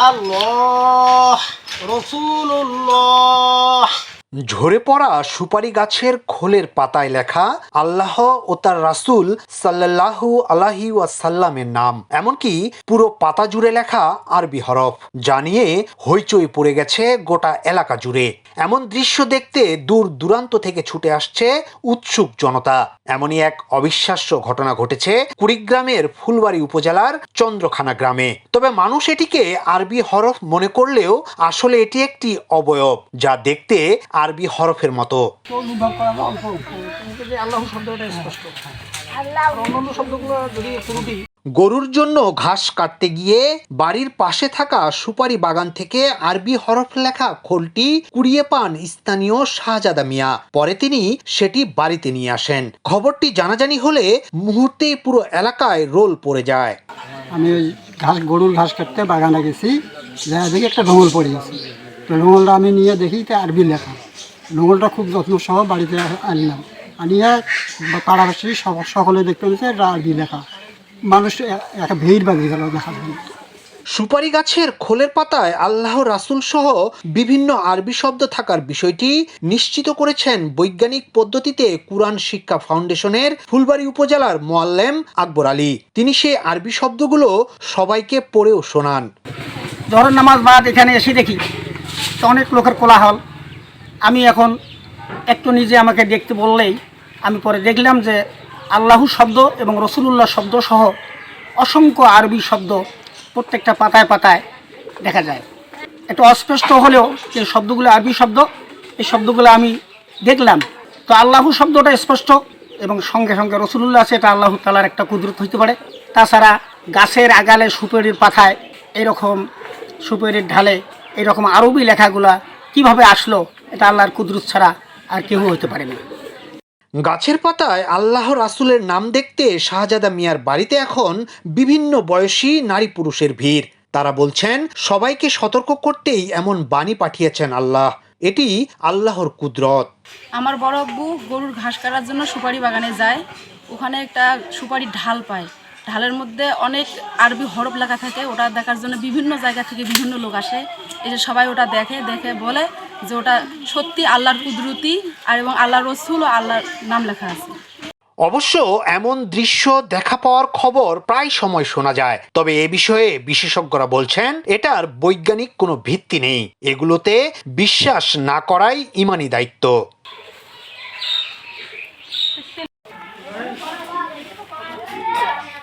আল্লাহ রসুল্লাহ ঝরে পড়া সুপারি গাছের খোলের পাতায় লেখা, আল্লাহ ও তার রাসূল সাল্লাল্লাহু আলাহি ওয়াসাল্লামের নাম। এমনকি পুরো পাতা জুড়ে লেখা আরবি হরফ জানিয়ে হইচই পড়ে গেছে গোটা এলাকা জুড়ে। এমন দৃশ্য দেখতে দূর দূরান্ত থেকে ছুটে আসছে উৎসুক জনতা। এমনই এক অবিশ্বাস্য ঘটনা ঘটেছে কুড়িগ্রামের ফুলবাড়ি উপজেলার চন্দ্রখানা গ্রামে। তবে মানুষ এটিকে আরবি হরফ মনে করলেও আসলে এটি একটি অবয়ব, যা দেখতে আরবি হরফের মতো। গরুর জন্য ঘাস কাটতে গিয়ে বাড়ির পাশে থাকা সুপারি বাগান থেকে আরবি হরফ লেখা খোলটি কুড়িয়ে পান স্থানীয় শাহজাদা মিয়া। পরে তিনি সেটি বাড়িতে নিয়ে আসেন। খবরটি জানাজানি হলে মুহূর্তেই পুরো এলাকায় রোল পড়ে যায়। আমি ওই ঘাস গরুর ঘাস কাটতে বাগানে গেছি। দেখি একটা ঢোঙল পড়ে গেছে। আমি নিয়ে দেখি তো আরবি লেখা। ঢোঙলটা খুব যত্ন সহ বাড়িতে আনলাম। আনিয়ে পাড়াবাসী সকলে দেখতে পেয়েছে আরবি লেখা মানুষ একটা ভিড় বাঁধিয়ে গেল দেখা সুপারি গাছের খোলের পাতায় আল্লাহ রাসূল সহ বিভিন্ন আরবি শব্দ থাকার বিষয়টি নিশ্চিত করেছেন বৈজ্ঞানিক পদ্ধতিতে কুরআন শিক্ষা ফাউন্ডেশনের ফুলবাড়ি উপজেলার মোয়াল্লেম আকবর আলী। তিনি সেই আরবি শব্দগুলো সবাইকে পড়েও শোনান। জহরের নামাজ বাদ এখানে এসে দেখি অনেক লোকের কোলাহল। আমি এখন একটু নিজে আমাকে দেখতে বললেই আমি পরে দেখলাম যে আল্লাহু শব্দ এবং রসুলুল্লাহ শব্দ সহ অসংখ্য আরবি শব্দ প্রত্যেকটা পাতায় পাতায় দেখা যায়। একটু অস্পষ্ট হলেও যে শব্দগুলো আরবি শব্দ, এই শব্দগুলো আমি দেখলাম। তো আল্লাহু শব্দটা স্পষ্ট এবং সঙ্গে সঙ্গে রসুলুল্লাহ আছে, এটা আল্লাহ তালার একটা কুদরত হইতে পারে। তাছাড়া গাছের আগালে সুপেরির পাতায় এরকম সুপেরির ঢালে এরকম আরবি লেখাগুলা কীভাবে আসলো এটা আল্লাহর কুদরত ছাড়া আর কেউ হতে পারে না। গাছের পাতায় আল্লাহ রাসূলের নাম দেখতে শাহজাদা মিয়ার বাড়িতে এখন বিভিন্ন বয়সী নারী পুরুষের ভিড়। তারা বলছেন সবাইকে সতর্ক করতেই এমন বাণী পাঠিয়েছেন আল্লাহ। এটি আল্লাহর কুদরত। আমার বড় আব্বু গরুর ঘাস কাটার জন্য সুপারি বাগানে যায়। ওখানে একটা সুপারি ঢাল পায়। ঢালের মধ্যে অনেক আরবি হরফ লেখা থাকে, ওটা দেখার জন্য বিভিন্ন জায়গা থেকে বিভিন্ন লোক আসে। এই যে সবাই ওটা দেখে দেখে বলে যে ওটা সত্যি আল্লাহর কুদরতি আর এবং আল্লাহ রসুল ও আল্লাহর নাম লেখা আছে। অবশ্য এমন দৃশ্য দেখা পাওয়ার খবর প্রায় সময় শোনা যায়। তবে এ বিষয়ে বিশেষজ্ঞরা বলছেন, এটার বৈজ্ঞানিক কোনো ভিত্তি নেই। এগুলোতে বিশ্বাস না করাই ইমানি দায়িত্ব।